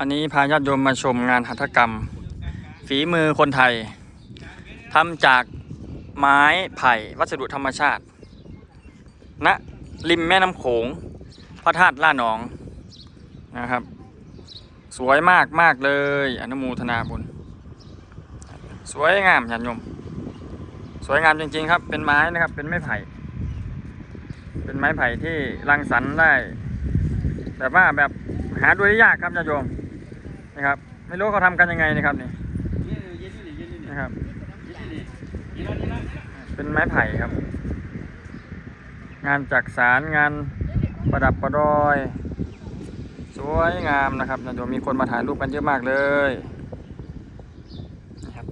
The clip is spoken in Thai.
อันนี้พาญาติโยมมาชมงานหัตถกรรม ฝีมือคนไทยทำจากไม้ไผ่วัสดุธรรมชาติณริมแม่น้ำโขง พระธาตุล่านองนะครับ สวยมากมากเลยอนุโมทนาบุญ สวยงามญาติโยมสวยงามจริงๆครับ เป็นไม้นะครับ เป็นไม้ไผ่ เป็นไม้ไผ่ที่รังสรรค์ได้แบบว่าแบบหาดูได้ยากครับญาติโยม นะครับ ไม่รู้เขาทำกันยังไงนะครับนี่นะครับ เป็นไม้ไผ่ครับ งานจักสารงานประดับประดอย สวยงามนะครับเดี๋ยวมีคนมาถ่ายรูปกันเยอะมากเลยนะครับ